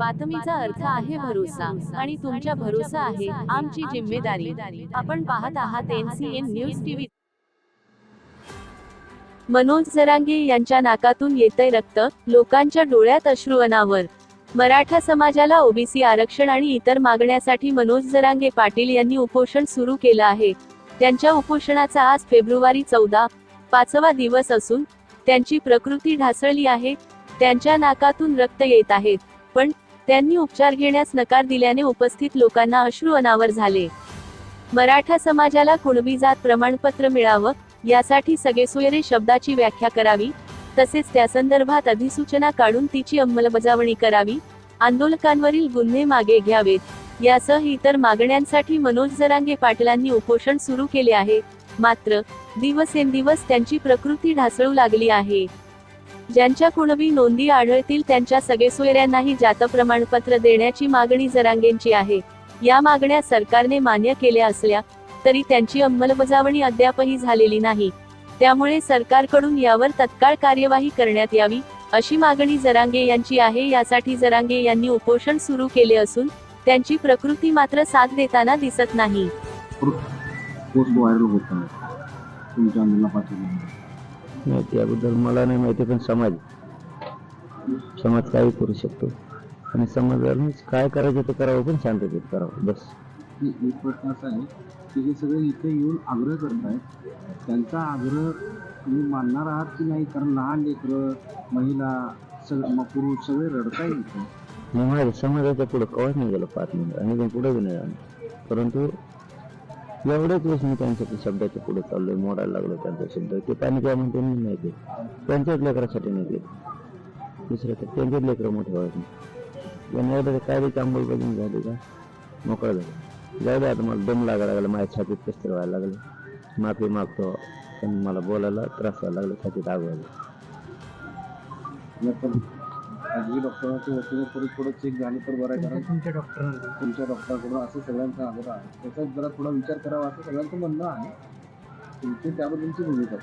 बातमीचा अर्थ आहे भरोसा आणि तुमच्या भरोसा आहे आमची जिम्मेदारी. आपण पाहत आहात NCN news TV. Manoj Jarange यांच्या नाकातून येतय रक्त लोकांच्या डोळ्यात अश्रू अनावर मराठा समाजाला ओबीसी आरक्षण आणि इतर मागण्यासाठी मनोज जरांगे पाटील यांनी उपोषण सुरू केलं आहे. त्यांच्या उपोषणाचा आज फेब्रुवारी चौदा पाचवा दिवस असून त्यांची प्रकृती ढासळली आहे. त्यांच्या नाकातून रक्त येत आहेत पण त्यांनी उपचार घेण्यास नकार दिल्याने उपस्थित लोकांना अश्रू अनावर झाले. मराठा समाजाला कुणबी जात प्रमाणपत्र मिळावं यासाठी सगेसुयरे शब्दाची व्याख्या करावी तसेच त्या संदर्भात अधिसूचना काढून तिची अंमलबजावणी करावी आंदोलकांवरील गुन्हे मागे घ्यावेत यासह इतर मागण्यांसाठी मनोज जरांगे पाटलांनी उपोषण सुरू केले आहे मात्र दिवसेंदिवस त्यांची प्रकृती ढासळू लागली आहे. ज्यांच्या कुणबी नोंदी आढळतील त्यांच्या सगळेसुयऱ्यांनाही जात प्रमाणपत्र देण्याची मागणी जरांगेंची आहे. या मागण्या सरकारने मान्य केल्या असल्या तरी त्यांची अंमलबजावणी अद्यापही झालेली नाही. त्यामुळे सरकारकडून यावर तत्काळ कार्यवाही करण्यात यावी अशी मागणी जरांगे यांची आहे. यासाठी जरांगे यांनी उपोषण सुरू केले असून त्यांची प्रकृती मात्र साथ देताना दिसत नाही. नाही त्याबद्दल मला नाही माहिती पण समाज समाज काही करू शकतो. आणि समाजाला काय करायचं ते करावं पण शांततेत करावं. बस. एक प्रश्न असा आहे की हे सगळे इथे येऊन आग्रह करतायत. त्यांचा आग्रह तुम्ही मानणार आहात की नाही? कारण लहान लेकरं महिला सगळं पुरुष सगळे रडताय इथे. माझ्या समाजाच्या पुढे कवाच नाही गेलो पाच मिनिट आणि पुढे नाही परंतु एवढेच वेळेस मी त्यांच्या शब्दाच्या पुढे चाललोय मोडायला लागलो त्यांचा शब्द. ते पाणी काय म्हणते मी नाही ते त्यांच्याच लेकरासाठी नाही ते दुसरं तर त्यांच्याच लेकरं मोठे व्हायचे. त्यांनी एवढं ते कायद्याची अंमलबजावणी झाली का? मोकळं झालं. जाऊ दे आता मला दम लागायला लागला माझ्या छातीत कसं व्हायला लागलं. माफी मागतो. पण मला बोलायला त्रास व्हायला लागला छातीत आग व्हायला नंतर खाजगी डॉक्टरांच्या वतीने थोडी थोडं चेक झाली तर बरं आहे. कारण तुमच्या डॉक्टर तुमच्या डॉक्टरकडून असं सगळ्यांचा आग्रह आहे. त्याचा जरा थोडा विचार करावा असं सगळ्यांचं म्हणणं आहे. तुमची त्याबद्दलची भूमिका.